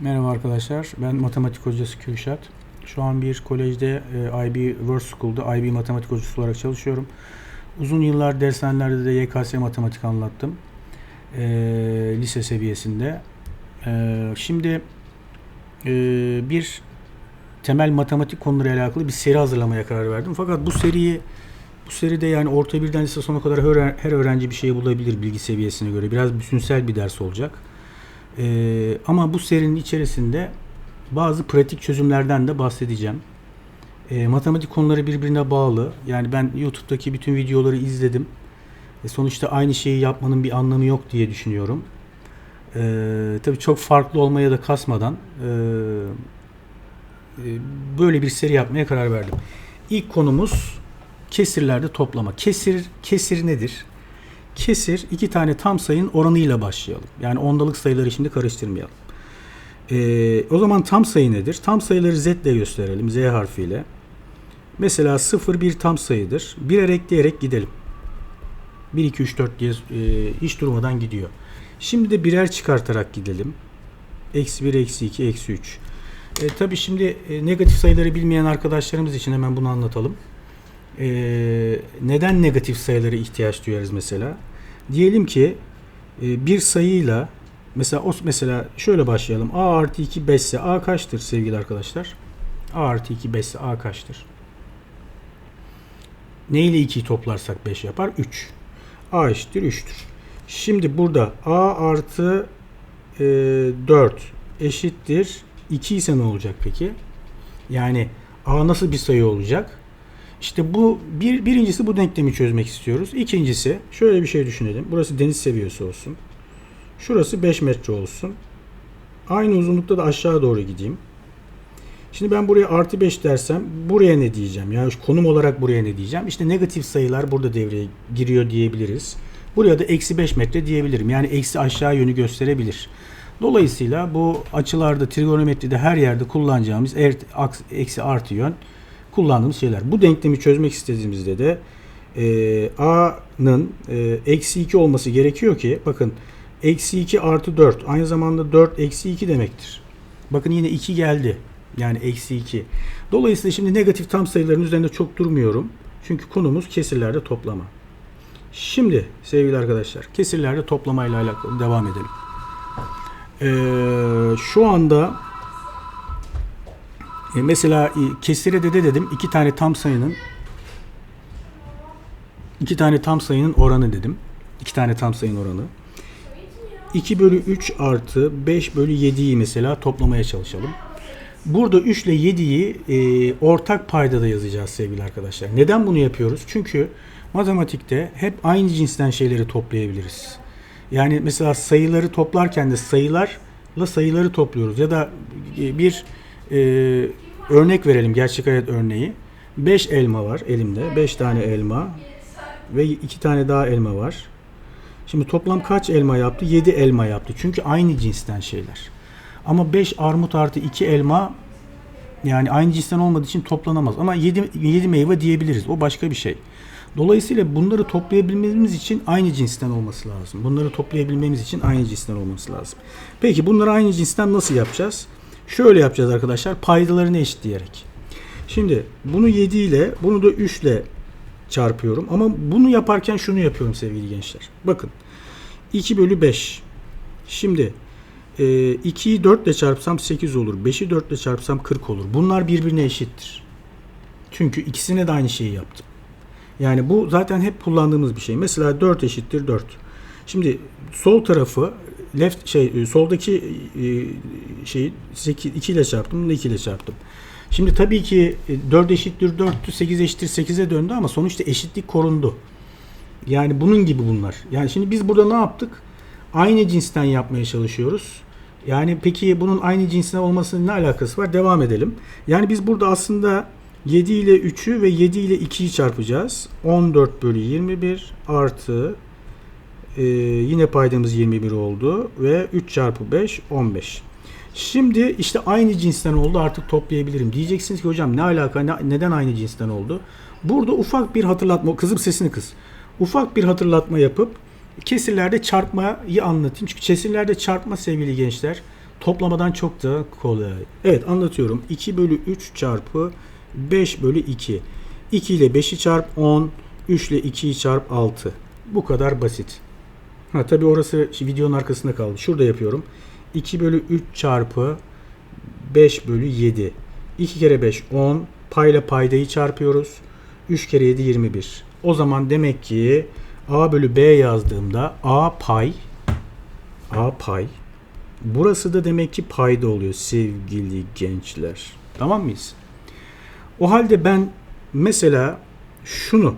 Merhaba arkadaşlar, ben matematik hocası Kürşat. Şu an bir kolejde e, IB World School'da IB matematik hocası olarak çalışıyorum. Uzun yıllar dershanelerde de YKS matematik anlattım. E, lise seviyesinde. E, şimdi e, bir temel matematik konularıyla alakalı bir seri hazırlamaya karar verdim. Fakat bu seriyi bu seride yani orta birden lise sona kadar her, her öğrenci bir şey bulabilir bilgi seviyesine göre. Biraz bütünsel bir ders olacak. Ee, ama bu serinin içerisinde bazı pratik çözümlerden de bahsedeceğim. Ee, matematik konuları birbirine bağlı. Yani ben YouTube'daki bütün videoları izledim. E, sonuçta aynı şeyi yapmanın bir anlamı yok diye düşünüyorum. Ee, tabii çok farklı olmaya da kasmadan e, e, böyle bir seri yapmaya karar verdim. İlk konumuz kesirlerde toplama. Kesir kesir nedir? Kesir iki tane tam sayının oranıyla başlayalım. Yani ondalık sayıları şimdi karıştırmayalım. Ee, o zaman tam sayı nedir? Tam sayıları z ile gösterelim. Z harfiyle. Mesela 0 bir tam sayıdır. Birer ekleyerek gidelim. 1, 2, 3, 4 diye e, hiç durmadan gidiyor. Şimdi de birer çıkartarak gidelim. Eksi 1, eksi 2, eksi 3. E, tabii şimdi e, negatif sayıları bilmeyen arkadaşlarımız için hemen bunu anlatalım. E, neden negatif sayılara ihtiyaç duyarız mesela? Diyelim ki e, bir sayıyla mesela o mesela şöyle başlayalım. A artı 2 5 ise A kaçtır sevgili arkadaşlar? A artı 2 5 ise A kaçtır? Ne ile 2'yi toplarsak 5 yapar? 3. A eşittir 3'tür. Şimdi burada A artı e, 4 eşittir 2 ise ne olacak peki? Yani A nasıl bir sayı olacak? İşte bu bir, birincisi bu denklemi çözmek istiyoruz. İkincisi şöyle bir şey düşünelim. Burası deniz seviyesi olsun. Şurası 5 metre olsun. Aynı uzunlukta da aşağı doğru gideyim. Şimdi ben buraya artı 5 dersem buraya ne diyeceğim? Yani konum olarak buraya ne diyeceğim? İşte negatif sayılar burada devreye giriyor diyebiliriz. Buraya da eksi 5 metre diyebilirim. Yani eksi aşağı yönü gösterebilir. Dolayısıyla bu açılarda trigonometride her yerde kullanacağımız er, eksi artı yön kullandığımız şeyler. Bu denklemi çözmek istediğimizde de e, a'nın e, eksi 2 olması gerekiyor ki bakın eksi 2 artı 4 aynı zamanda 4 eksi 2 demektir. Bakın yine 2 geldi. Yani eksi 2. Dolayısıyla şimdi negatif tam sayıların üzerinde çok durmuyorum. Çünkü konumuz kesirlerde toplama. Şimdi sevgili arkadaşlar kesirlerde toplamayla alakalı devam edelim. Ee, şu anda e, mesela e, kesire de de dedim iki tane tam sayının iki tane tam sayının oranı dedim. İki tane tam sayının oranı. 2 bölü 3 artı 5 bölü 7'yi mesela toplamaya çalışalım. Burada 3 ile 7'yi e, ortak paydada yazacağız sevgili arkadaşlar. Neden bunu yapıyoruz? Çünkü matematikte hep aynı cinsten şeyleri toplayabiliriz. Yani mesela sayıları toplarken de sayılarla sayıları topluyoruz. Ya da e, bir e, örnek verelim gerçek hayat örneği. 5 elma var elimde. 5 tane elma ve 2 tane daha elma var. Şimdi toplam kaç elma yaptı? 7 elma yaptı. Çünkü aynı cinsten şeyler. Ama 5 armut artı 2 elma yani aynı cinsten olmadığı için toplanamaz. Ama 7, 7 meyve diyebiliriz. O başka bir şey. Dolayısıyla bunları toplayabilmemiz için aynı cinsten olması lazım. Bunları toplayabilmemiz için aynı cinsten olması lazım. Peki bunları aynı cinsten nasıl yapacağız? Şöyle yapacağız arkadaşlar. Paydalarını eşitleyerek. Şimdi bunu 7 ile bunu da 3 ile çarpıyorum. Ama bunu yaparken şunu yapıyorum sevgili gençler. Bakın 2 bölü 5. Şimdi e, 2'yi 4 ile çarpsam 8 olur. 5'i 4 ile çarpsam 40 olur. Bunlar birbirine eşittir. Çünkü ikisine de aynı şeyi yaptım. Yani bu zaten hep kullandığımız bir şey. Mesela 4 eşittir 4. Şimdi sol tarafı left şey soldaki e, şeyi 8 2 ile çarptım, bunu 2 ile çarptım. Şimdi tabii ki 4 eşittir 4'tü, 8 eşittir 8'e döndü ama sonuçta eşitlik korundu. Yani bunun gibi bunlar. Yani şimdi biz burada ne yaptık? Aynı cinsten yapmaya çalışıyoruz. Yani peki bunun aynı cinsten olmasının ne alakası var? Devam edelim. Yani biz burada aslında 7 ile 3'ü ve 7 ile 2'yi çarpacağız. 14 bölü 21 artı e, yine paydamız 21 oldu ve 3 çarpı 5 15. Şimdi işte aynı cinsten oldu artık toplayabilirim. Diyeceksiniz ki hocam ne alaka ne- neden aynı cinsten oldu? Burada ufak bir hatırlatma kızım sesini kız. Ufak bir hatırlatma yapıp kesirlerde çarpmayı anlatayım. Çünkü kesirlerde çarpma sevgili gençler Toplamadan çok da kolay. Evet anlatıyorum. 2 bölü 3 çarpı 5 bölü 2. 2 ile 5'i çarp 10. 3 ile 2'yi çarp 6. Bu kadar basit. Ha tabi orası videonun arkasında kaldı. Şurada yapıyorum. 2 bölü 3 çarpı 5 bölü 7. 2 kere 5 10. Payla paydayı çarpıyoruz. 3 kere 7 21. O zaman demek ki A bölü B yazdığımda A pay A pay Burası da demek ki payda oluyor sevgili gençler. Tamam mıyız? O halde ben mesela şunu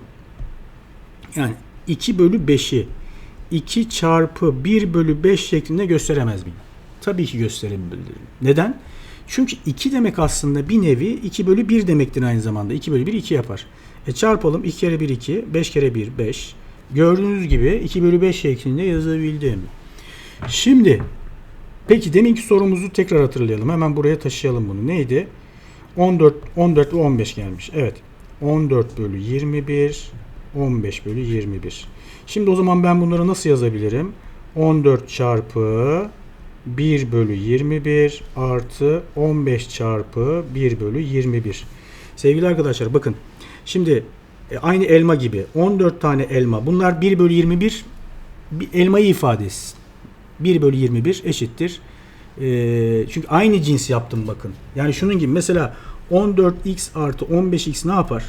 yani 2 bölü 5'i 2 çarpı 1 bölü 5 şeklinde gösteremez miyim? Tabii ki gösterebilirim. Neden? Çünkü 2 demek aslında bir nevi 2 bölü 1 demektir aynı zamanda. 2 bölü 1 2 yapar. E çarpalım 2 kere 1 2, 5 kere 1 5. Gördüğünüz gibi 2 bölü 5 şeklinde yazabildim. Şimdi peki deminki sorumuzu tekrar hatırlayalım. Hemen buraya taşıyalım bunu. Neydi? 14, 14 ve 15 gelmiş. Evet. 14 bölü 21, 15 bölü 21. Şimdi o zaman ben bunları nasıl yazabilirim? 14 çarpı 1 bölü 21 artı 15 çarpı 1 bölü 21. Sevgili arkadaşlar bakın. Şimdi e, aynı elma gibi 14 tane elma. Bunlar 1 bölü 21 bir elmayı ifade etsin. 1 bölü 21 eşittir. E, çünkü aynı cins yaptım bakın. Yani şunun gibi mesela 14x artı 15x ne yapar?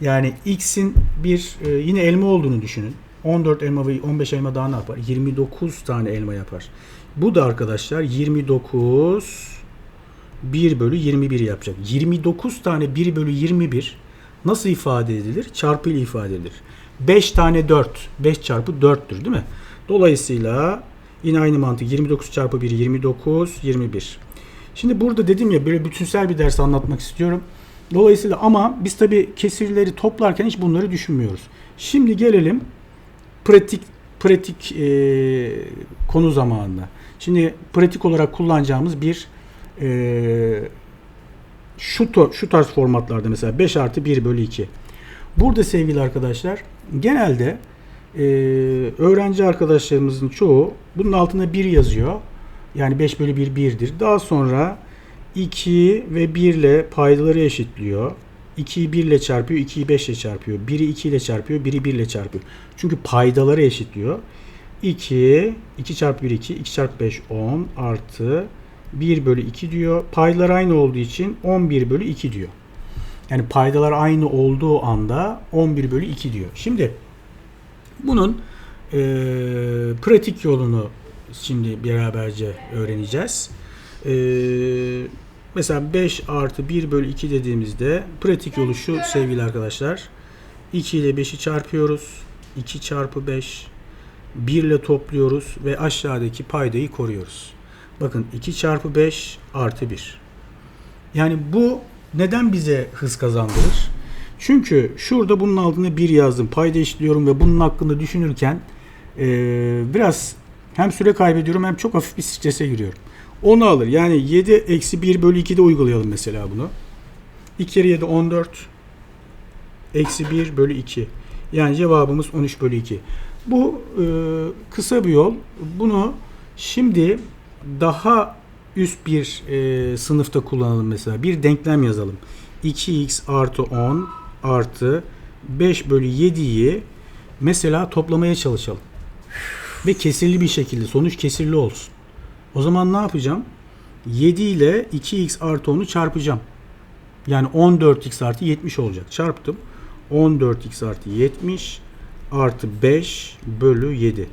Yani x'in bir e, yine elma olduğunu düşünün. 14 elma ve 15 elma daha ne yapar? 29 tane elma yapar. Bu da arkadaşlar 29 1 bölü 21 yapacak. 29 tane 1 bölü 21 nasıl ifade edilir? Çarpı ile ifade edilir. 5 tane 4. 5 çarpı 4'tür değil mi? Dolayısıyla yine aynı mantık. 29 çarpı 1 29 21. Şimdi burada dedim ya böyle bütünsel bir ders anlatmak istiyorum. Dolayısıyla ama biz tabi kesirleri toplarken hiç bunları düşünmüyoruz. Şimdi gelelim pratik pratik e, konu zamanına. Şimdi pratik olarak kullanacağımız bir e, şu, şu tarz formatlarda mesela 5 artı 1 bölü 2. Burada sevgili arkadaşlar genelde e, öğrenci arkadaşlarımızın çoğu bunun altına 1 yazıyor. Yani 5 bölü 1 1'dir. Daha sonra 2 ve 1 ile paydaları eşitliyor. 2'yi 1 ile çarpıyor, 2'yi 5 ile çarpıyor. 1'i 2 ile çarpıyor, 1'i 1 ile çarpıyor. Çünkü paydaları eşitliyor. 2, 2 çarpı 1 2, 2 çarpı 5 10 artı 1 bölü 2 diyor. Paydalar aynı olduğu için 11 bölü 2 diyor. Yani paydalar aynı olduğu anda 11 bölü 2 diyor. Şimdi bunun e, pratik yolunu şimdi beraberce öğreneceğiz. E, mesela 5 artı 1 bölü 2 dediğimizde pratik yolu şu sevgili arkadaşlar. 2 ile 5'i çarpıyoruz. 2 çarpı 5 1 ile topluyoruz ve aşağıdaki paydayı koruyoruz. Bakın 2 çarpı 5 artı 1. Yani bu neden bize hız kazandırır? Çünkü şurada bunun altına 1 yazdım. Payda işliyorum ve bunun hakkında düşünürken e, biraz hem süre kaybediyorum hem çok hafif bir strese giriyorum. Onu alır. Yani 7 eksi 1 bölü 2'de uygulayalım mesela bunu. 2 kere 7 14 eksi 1 bölü 2. Yani cevabımız 13 bölü 2. Bu e, kısa bir yol. Bunu şimdi daha üst bir e, sınıfta kullanalım mesela. Bir denklem yazalım. 2x artı 10 artı 5 bölü 7'yi mesela toplamaya çalışalım. Ve kesirli bir şekilde sonuç kesirli olsun. O zaman ne yapacağım? 7 ile 2x artı 10'u çarpacağım. Yani 14x artı 70 olacak. Çarptım. 14x artı 70 artı 5 bölü 7.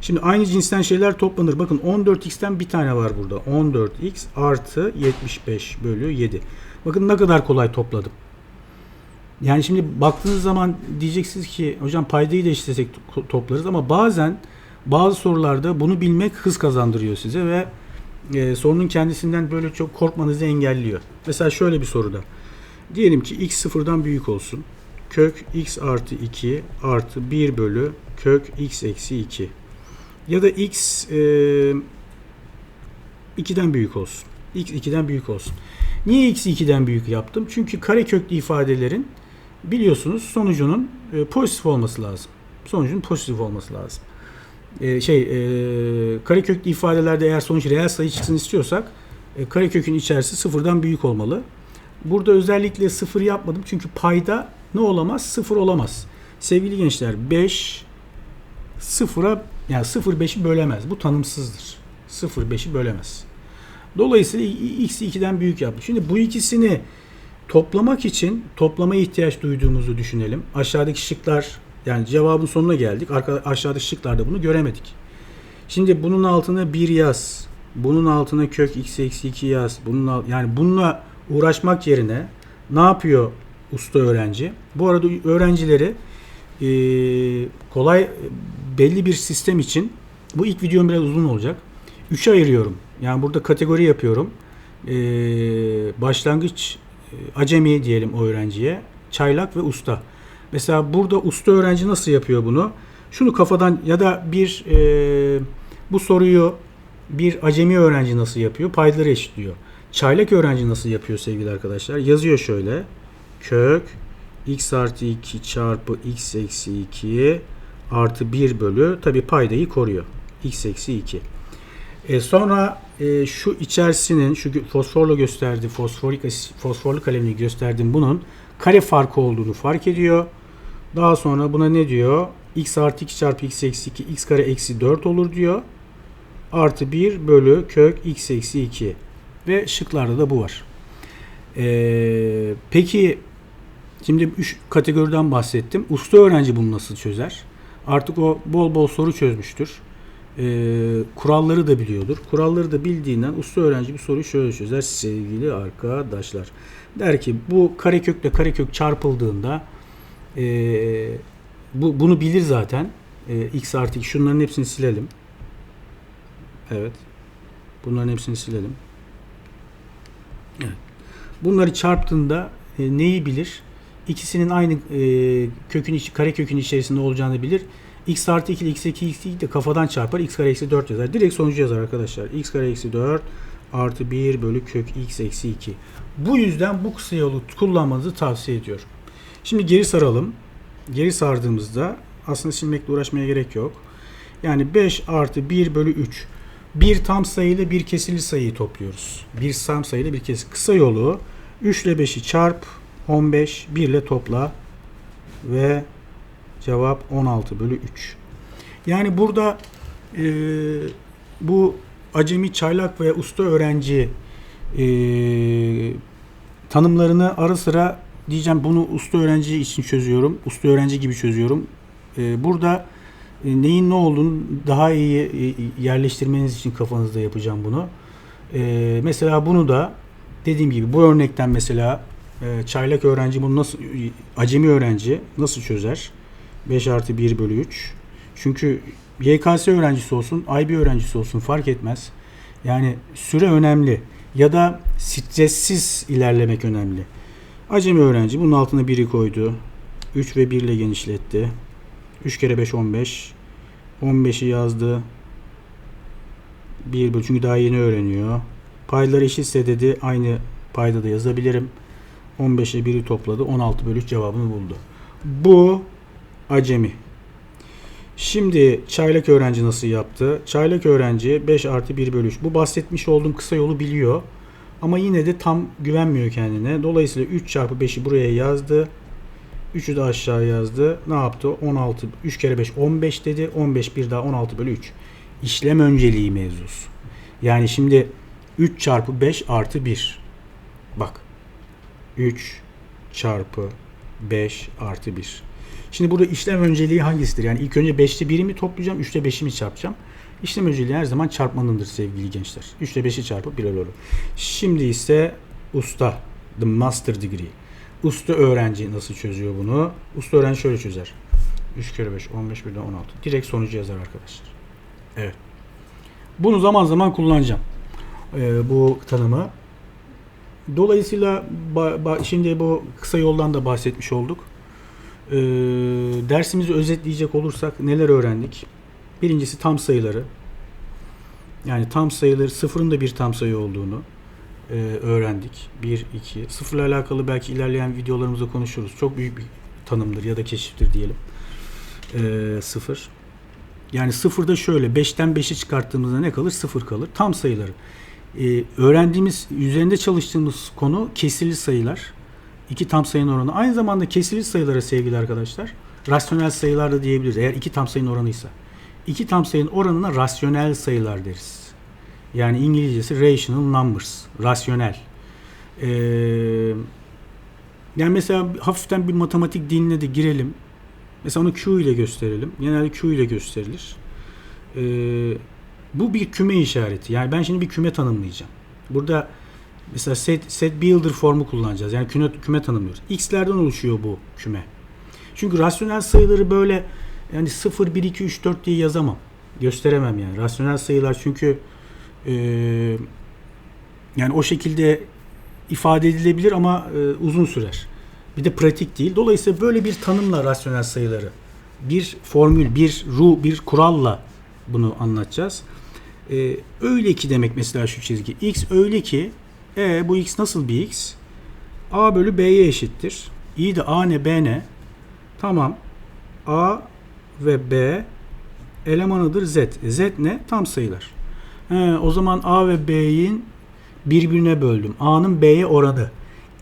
Şimdi aynı cinsten şeyler toplanır. Bakın 14x'ten bir tane var burada. 14x artı 75 bölü 7. Bakın ne kadar kolay topladım. Yani şimdi baktığınız zaman diyeceksiniz ki hocam paydayı da eşitlesek toplarız ama bazen bazı sorularda bunu bilmek hız kazandırıyor size ve e, sorunun kendisinden böyle çok korkmanızı engelliyor. Mesela şöyle bir soruda. Diyelim ki x sıfırdan büyük olsun. Kök x artı 2 artı 1 bölü kök x eksi 2. Ya da x e, 2'den büyük olsun. x 2'den büyük olsun. Niye x 2'den büyük yaptım? Çünkü kare köklü ifadelerin biliyorsunuz sonucunun e, pozitif olması lazım. Sonucun pozitif olması lazım. E, şey e, kareköklü ifadelerde eğer sonuç reel sayı çıksın istiyorsak e, karekökün içerisi sıfırdan büyük olmalı. Burada özellikle sıfır yapmadım çünkü payda ne olamaz? Sıfır olamaz. Sevgili gençler 5 sıfıra yani 0.5'i bölemez. Bu tanımsızdır. 0.5'i bölemez. Dolayısıyla x'i 2'den büyük yapmış. Şimdi bu ikisini toplamak için toplama ihtiyaç duyduğumuzu düşünelim. Aşağıdaki şıklar yani cevabın sonuna geldik. Arka, aşağıdaki şıklarda bunu göremedik. Şimdi bunun altına 1 yaz. Bunun altına kök x eksi 2 yaz. Bunun al- yani bununla uğraşmak yerine ne yapıyor usta öğrenci? Bu arada öğrencileri e, kolay belli bir sistem için bu ilk videom biraz uzun olacak. Üçe ayırıyorum. Yani burada kategori yapıyorum. E, başlangıç acemi diyelim o öğrenciye. Çaylak ve usta. Mesela burada usta öğrenci nasıl yapıyor bunu? Şunu kafadan ya da bir e, bu soruyu bir acemi öğrenci nasıl yapıyor? Paydaları eşitliyor. Çaylak öğrenci nasıl yapıyor sevgili arkadaşlar? Yazıyor şöyle. Kök x artı 2 çarpı x eksi 2 artı 1 bölü tabi paydayı koruyor. x eksi 2. E sonra e, şu içerisinin şu fosforla gösterdiği fosforik fosforlu kalemini gösterdiğim bunun kare farkı olduğunu fark ediyor. Daha sonra buna ne diyor? x artı 2 çarpı x eksi 2 x kare eksi 4 olur diyor. Artı 1 bölü kök x eksi 2. Ve şıklarda da bu var. Ee, peki şimdi 3 kategoriden bahsettim. Usta öğrenci bunu nasıl çözer? Artık o bol bol soru çözmüştür. Ee, kuralları da biliyordur. Kuralları da bildiğinden usta öğrenci bir soruyu şöyle çözer sevgili arkadaşlar. Der ki bu karekökle karekök çarpıldığında ee, bu bunu bilir zaten. Ee, x artı 2 şunların hepsini silelim. Evet. Bunların hepsini silelim. Evet. Bunları çarptığında e, neyi bilir? İkisinin aynı e, kökün içi, kare kökün içerisinde olacağını bilir. x artı 2 ile x eksi 2 de kafadan çarpar. x kare eksi 4 yazar. Direkt sonucu yazar arkadaşlar. x kare eksi 4 artı 1 bölü kök x eksi 2. Bu yüzden bu kısa yolu kullanmanızı tavsiye ediyorum. Şimdi geri saralım. Geri sardığımızda aslında silmekle uğraşmaya gerek yok. Yani 5 artı 1 bölü 3. Bir tam sayı ile bir kesirli sayıyı topluyoruz. Bir tam sayı ile bir kesir. Kısa yolu 3 ile 5'i çarp 15 1 ile topla ve cevap 16 bölü 3. Yani burada e, bu acemi, çaylak ve usta öğrenci e, tanımlarını ara sıra diyeceğim bunu usta öğrenci için çözüyorum. Usta öğrenci gibi çözüyorum. E, burada e, neyin ne olduğunu daha iyi e, yerleştirmeniz için kafanızda yapacağım bunu. E, mesela bunu da dediğim gibi bu örnekten mesela e, çaylak öğrenci bunu nasıl acemi öğrenci nasıl çözer? 5 artı 1 bölü 3. Çünkü YKS öğrencisi olsun, IB öğrencisi olsun fark etmez. Yani süre önemli ya da stressiz ilerlemek önemli. Acemi öğrenci bunun altına 1'i koydu. 3 ve 1 ile genişletti. 3 kere 5 15. 15'i yazdı. 1 bölü çünkü daha yeni öğreniyor. Payları eşitse dedi aynı payda da yazabilirim. 15'e 1'i topladı. 16 bölü 3 cevabını buldu. Bu acemi. Şimdi çaylak öğrenci nasıl yaptı? Çaylak öğrenci 5 artı 1 bölü 3. Bu bahsetmiş olduğum kısa yolu biliyor. Ama yine de tam güvenmiyor kendine. Dolayısıyla 3 çarpı 5'i buraya yazdı. 3'ü de aşağı yazdı. Ne yaptı? 16, 3 kere 5 15 dedi. 15 bir daha 16 bölü 3. İşlem önceliği mevzusu. Yani şimdi 3 çarpı 5 artı 1. Bak. 3 çarpı 5 artı 1. Şimdi burada işlem önceliği hangisidir? Yani ilk önce 5'te 1'i mi toplayacağım, 3'te 5'i mi çarpacağım? İşlem önceliği her zaman çarpmanındır sevgili gençler. 3'te 5'i çarpıp 1 olur. Şimdi ise usta, the master degree. Usta öğrenci nasıl çözüyor bunu? Usta öğrenci şöyle çözer. 3 kere 5, 15 birden 16. Direkt sonucu yazar arkadaşlar. Evet. Bunu zaman zaman kullanacağım. Ee, bu tanımı. Dolayısıyla şimdi bu kısa yoldan da bahsetmiş olduk. Ee, dersimizi özetleyecek olursak neler öğrendik? Birincisi tam sayıları. Yani tam sayıları sıfırın da bir tam sayı olduğunu e, öğrendik. 1, 2. Sıfırla alakalı belki ilerleyen videolarımızda konuşuruz. Çok büyük bir tanımdır ya da keşiftir diyelim. E, sıfır. Yani sıfırda şöyle 5'ten 5'i çıkarttığımızda ne kalır? Sıfır kalır. Tam sayıları. Ee, öğrendiğimiz, üzerinde çalıştığımız konu kesirli sayılar. İki tam sayının oranı. Aynı zamanda kesirli sayılara sevgili arkadaşlar. Rasyonel sayılar da diyebiliriz. Eğer iki tam sayının oranıysa. İki tam sayının oranına rasyonel sayılar deriz. Yani İngilizcesi rational numbers. Rasyonel. Ee, yani mesela hafiften bir matematik diline de girelim. Mesela onu Q ile gösterelim. Genelde Q ile gösterilir. Ee, bu bir küme işareti. Yani ben şimdi bir küme tanımlayacağım. Burada mesela set, set builder formu kullanacağız. Yani küme, küme tanımlıyoruz. X'lerden oluşuyor bu küme. Çünkü rasyonel sayıları böyle yani 0, 1, 2, 3, 4 diye yazamam. Gösteremem yani. Rasyonel sayılar çünkü e, yani o şekilde ifade edilebilir ama e, uzun sürer. Bir de pratik değil. Dolayısıyla böyle bir tanımla rasyonel sayıları bir formül, bir ru, bir kuralla bunu anlatacağız. Ee, öyle ki demek mesela şu çizgi. X öyle ki e bu x nasıl bir x? A bölü B'ye eşittir. İyi de A ne B ne? Tamam. A ve B elemanıdır Z. Z ne? Tam sayılar. He, o zaman A ve B'nin birbirine böldüm. A'nın B'ye oranı.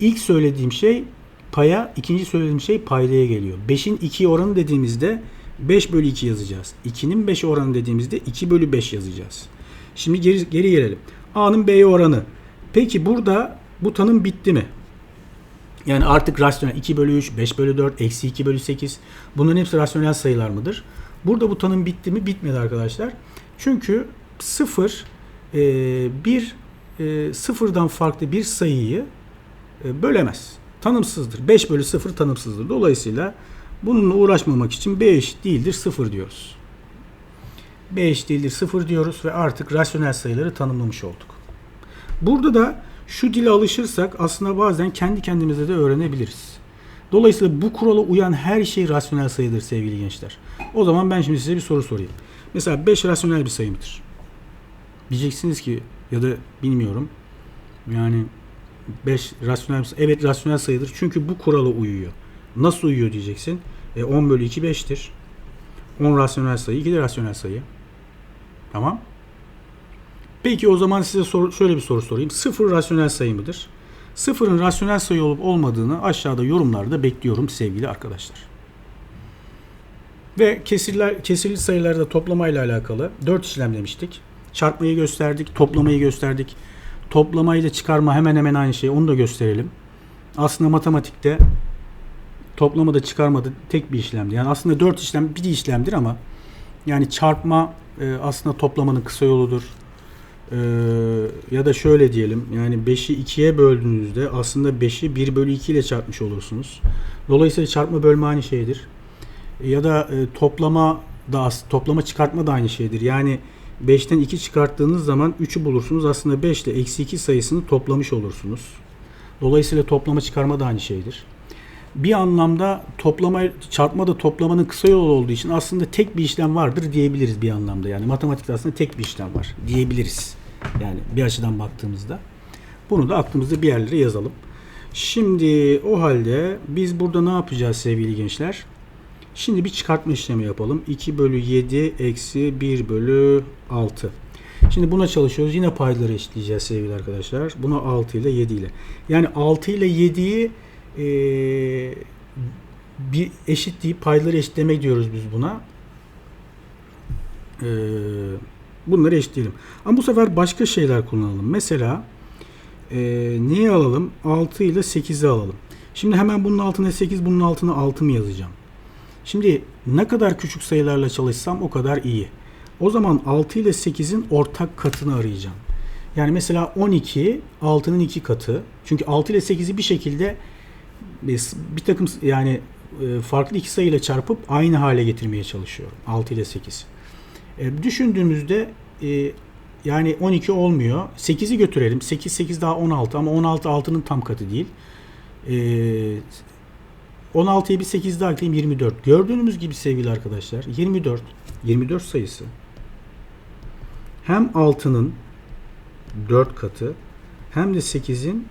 İlk söylediğim şey paya, ikinci söylediğim şey paydaya geliyor. 5'in 2 oranı dediğimizde 5 bölü 2 yazacağız. 2'nin 5 oranı dediğimizde 2 bölü 5 yazacağız. Şimdi geri, geri gelelim. A'nın B'ye oranı. Peki burada bu tanım bitti mi? Yani artık rasyonel 2 bölü 3, 5 bölü 4, eksi 2 bölü 8 bunların hepsi rasyonel sayılar mıdır? Burada bu tanım bitti mi? Bitmedi arkadaşlar. Çünkü 0 e, bir e, sıfırdan farklı bir sayıyı e, bölemez. Tanımsızdır. 5 bölü 0 tanımsızdır. Dolayısıyla bununla uğraşmamak için B eşit değildir 0 diyoruz. B eşit değildir 0 diyoruz ve artık rasyonel sayıları tanımlamış olduk. Burada da şu dile alışırsak aslında bazen kendi kendimize de öğrenebiliriz. Dolayısıyla bu kurala uyan her şey rasyonel sayıdır sevgili gençler. O zaman ben şimdi size bir soru sorayım. Mesela 5 rasyonel bir sayı mıdır? Diyeceksiniz ki ya da bilmiyorum. Yani 5 rasyonel sayı. Evet rasyonel sayıdır. Çünkü bu kurala uyuyor. Nasıl uyuyor diyeceksin. E, 10 bölü 2 5'tir. 10 rasyonel sayı 2 de rasyonel sayı. Tamam. Peki o zaman size sor, şöyle bir soru sorayım. 0 rasyonel sayı mıdır? Sıfırın rasyonel sayı olup olmadığını aşağıda yorumlarda bekliyorum sevgili arkadaşlar. Ve kesirler, kesirli sayılarda toplamayla alakalı 4 işlem demiştik. Çarpmayı gösterdik, toplamayı gösterdik. Toplama ile çıkarma hemen hemen aynı şey. Onu da gösterelim. Aslında matematikte toplamada çıkarmada tek bir işlemdi. Yani aslında 4 işlem bir işlemdir ama yani çarpma e, aslında toplamanın kısa yoludur. E, ya da şöyle diyelim yani 5'i 2'ye böldüğünüzde aslında 5'i 1 bölü 2 ile çarpmış olursunuz. Dolayısıyla çarpma bölme aynı şeydir. Ya da e, toplama da toplama çıkartma da aynı şeydir. Yani 5'ten 2 çıkarttığınız zaman 3'ü bulursunuz. Aslında 5 ile eksi 2 sayısını toplamış olursunuz. Dolayısıyla toplama çıkarma da aynı şeydir. Bir anlamda toplama çarpma da toplamanın kısa yolu olduğu için aslında tek bir işlem vardır diyebiliriz bir anlamda. Yani matematikte aslında tek bir işlem var diyebiliriz. Yani bir açıdan baktığımızda. Bunu da aklımızda bir yerlere yazalım. Şimdi o halde biz burada ne yapacağız sevgili gençler? Şimdi bir çıkartma işlemi yapalım. 2 bölü 7 eksi 1 bölü 6. Şimdi buna çalışıyoruz. Yine payları eşitleyeceğiz sevgili arkadaşlar. Bunu 6 ile 7 ile. Yani 6 ile 7'yi e, bir eşitleyip payları eşitlemek diyoruz biz buna. E, bunları eşitleyelim. Ama bu sefer başka şeyler kullanalım. Mesela e, neyi alalım? 6 ile 8'i alalım. Şimdi hemen bunun altına 8, bunun altına 6 mı yazacağım? Şimdi ne kadar küçük sayılarla çalışsam o kadar iyi. O zaman 6 ile 8'in ortak katını arayacağım. Yani mesela 12 6'nın 2 katı. Çünkü 6 ile 8'i bir şekilde bir takım yani e, farklı iki sayıyla çarpıp aynı hale getirmeye çalışıyorum. 6 ile 8. E, düşündüğümüzde e, yani 12 olmuyor. 8'i götürelim. 8 8 daha 16 ama 16 6'nın tam katı değil. E, 16'ya bir 8 daha ekleyeyim 24. Gördüğünüz gibi sevgili arkadaşlar 24 24 sayısı hem 6'nın 4 katı hem de 8'in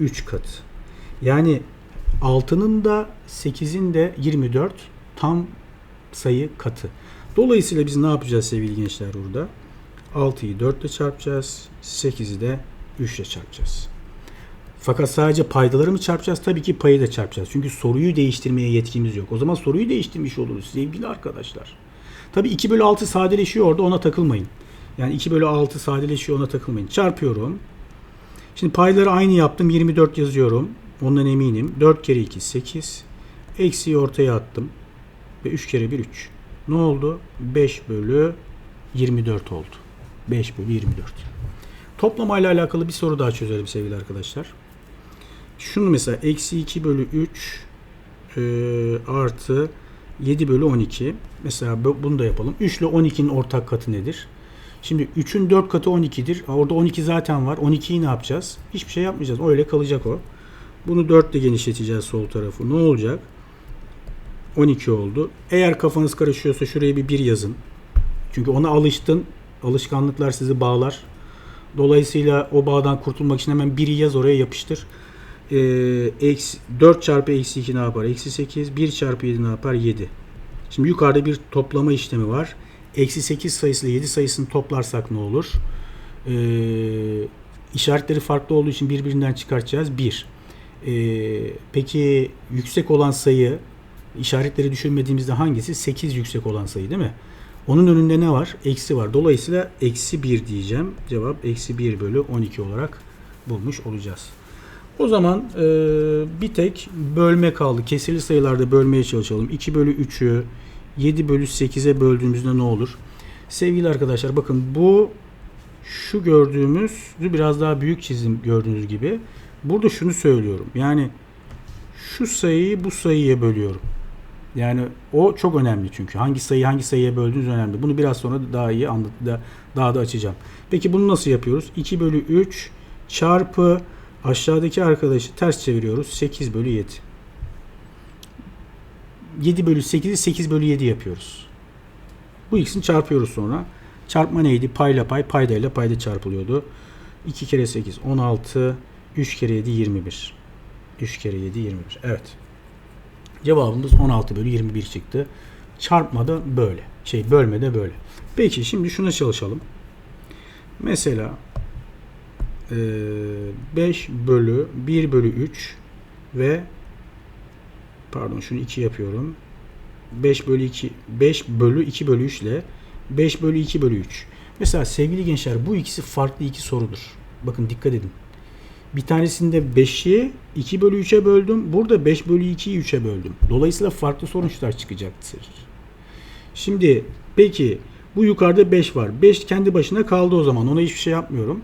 3 katı. Yani 6'nın da 8'in de 24 tam sayı katı. Dolayısıyla biz ne yapacağız sevgili gençler burada? 6'yı 4 ile çarpacağız. 8'i de 3 ile çarpacağız. Fakat sadece paydaları mı çarpacağız? Tabii ki payı da çarpacağız. Çünkü soruyu değiştirmeye yetkimiz yok. O zaman soruyu değiştirmiş oluruz sevgili arkadaşlar. Tabii 2 bölü 6 sadeleşiyor orada ona takılmayın. Yani 2 bölü 6 sadeleşiyor ona takılmayın. Çarpıyorum. Şimdi payları aynı yaptım. 24 yazıyorum. Ondan eminim. 4 kere 2 8. Eksiği ortaya attım. Ve 3 kere 1 3. Ne oldu? 5 bölü 24 oldu. 5 bölü 24. Toplamayla alakalı bir soru daha çözelim sevgili arkadaşlar. Şunu mesela eksi 2 bölü 3 e, artı 7 bölü 12. Mesela bu- bunu da yapalım. 3 ile 12'nin ortak katı nedir? Şimdi 3'ün 4 katı 12'dir. Orada 12 zaten var. 12'yi ne yapacağız? Hiçbir şey yapmayacağız. Öyle kalacak o. Bunu 4 ile genişleteceğiz sol tarafı. Ne olacak? 12 oldu. Eğer kafanız karışıyorsa şuraya bir 1 yazın. Çünkü ona alıştın. Alışkanlıklar sizi bağlar. Dolayısıyla o bağdan kurtulmak için hemen 1'i yaz oraya yapıştır. Ee, eksi, 4 çarpı eksi 2 ne yapar? Eksi 8. 1 çarpı 7 ne yapar? 7. Şimdi yukarıda bir toplama işlemi var. Eksi 8 sayısıyla 7 sayısını toplarsak ne olur? Ee, işaretleri farklı olduğu için birbirinden çıkartacağız. 1. Ee, peki yüksek olan sayı işaretleri düşünmediğimizde hangisi? 8 yüksek olan sayı değil mi? Onun önünde ne var? Eksi var. Dolayısıyla eksi 1 diyeceğim. Cevap eksi 1 bölü 12 olarak bulmuş olacağız. O zaman e, bir tek bölme kaldı. Kesirli sayılarda bölmeye çalışalım. 2 bölü 3'ü 7 bölü 8'e böldüğümüzde ne olur? Sevgili arkadaşlar bakın bu şu gördüğümüz biraz daha büyük çizim gördüğünüz gibi. Burada şunu söylüyorum. Yani şu sayıyı bu sayıya bölüyorum. Yani o çok önemli çünkü. Hangi sayıyı hangi sayıya böldüğünüz önemli. Bunu biraz sonra daha iyi anlat da, daha da açacağım. Peki bunu nasıl yapıyoruz? 2 bölü 3 çarpı aşağıdaki arkadaşı ters çeviriyoruz. 8 bölü 7. 7 bölü 8'i 8 bölü 7 yapıyoruz. Bu ikisini çarpıyoruz sonra. Çarpma neydi? Payla pay, paydayla payda çarpılıyordu. 2 kere 8 16, 3 kere 7 21. 3 kere 7 21. Evet. Cevabımız 16 bölü 21 çıktı. Çarpma da böyle. Şey bölme de böyle. Peki şimdi şuna çalışalım. Mesela eee, 5 bölü 1 bölü 3 ve pardon şunu 2 yapıyorum. 5 bölü 2 5 bölü 2 bölü 3 ile 5 bölü 2 bölü 3. Mesela sevgili gençler bu ikisi farklı iki sorudur. Bakın dikkat edin. Bir tanesinde 5'i 2 bölü 3'e böldüm. Burada 5 bölü 2'yi 3'e böldüm. Dolayısıyla farklı sonuçlar çıkacaktır. Şimdi peki bu yukarıda 5 var. 5 kendi başına kaldı o zaman. Ona hiçbir şey yapmıyorum.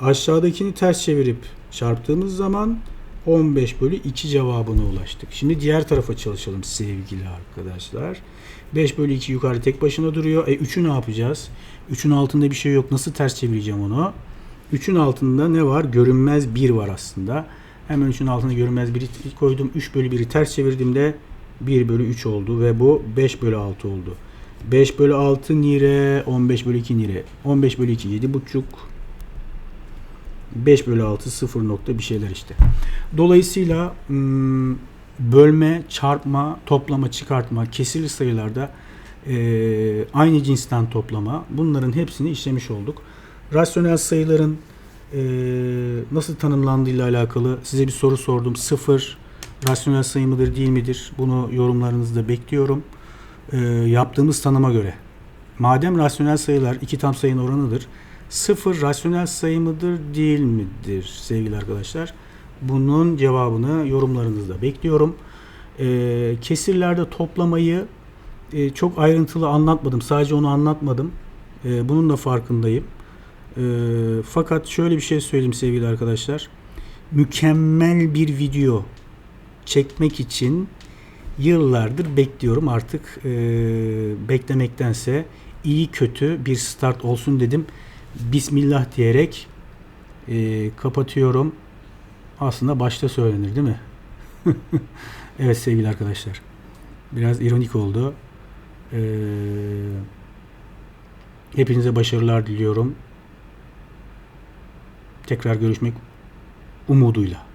Aşağıdakini ters çevirip çarptığımız zaman 15 bölü 2 cevabına ulaştık. Şimdi diğer tarafa çalışalım sevgili arkadaşlar. 5 bölü 2 yukarı tek başına duruyor. E 3'ü ne yapacağız? 3'ün altında bir şey yok. Nasıl ters çevireceğim onu? 3'ün altında ne var? Görünmez 1 var aslında. Hemen 3'ün altına görünmez 1'i koydum. 3 bölü 1'i ters çevirdiğimde 1 bölü 3 oldu ve bu 5 bölü 6 oldu. 5 bölü 6 nire, 15 bölü 2 nire. 15 bölü 2 7 buçuk. 5 bölü 6 0 nokta bir şeyler işte. Dolayısıyla bölme, çarpma, toplama, çıkartma, kesirli sayılarda aynı cinsten toplama bunların hepsini işlemiş olduk. Rasyonel sayıların eee, nasıl tanımlandığıyla alakalı size bir soru sordum. Sıfır rasyonel sayı mıdır değil midir? Bunu yorumlarınızda bekliyorum. Eee, yaptığımız tanıma göre. Madem rasyonel sayılar iki tam sayının oranıdır. Sıfır rasyonel sayı mıdır değil midir sevgili arkadaşlar? Bunun cevabını yorumlarınızda bekliyorum. Eee, kesirlerde toplamayı e, çok ayrıntılı anlatmadım. Sadece onu anlatmadım. E, bunun da farkındayım. E, fakat şöyle bir şey söyleyeyim sevgili arkadaşlar. Mükemmel bir video çekmek için yıllardır bekliyorum. Artık e, beklemektense iyi kötü bir start olsun dedim. Bismillah diyerek e, kapatıyorum. Aslında başta söylenir değil mi? evet sevgili arkadaşlar. Biraz ironik oldu. Ee, hepinize başarılar diliyorum. Tekrar görüşmek umuduyla.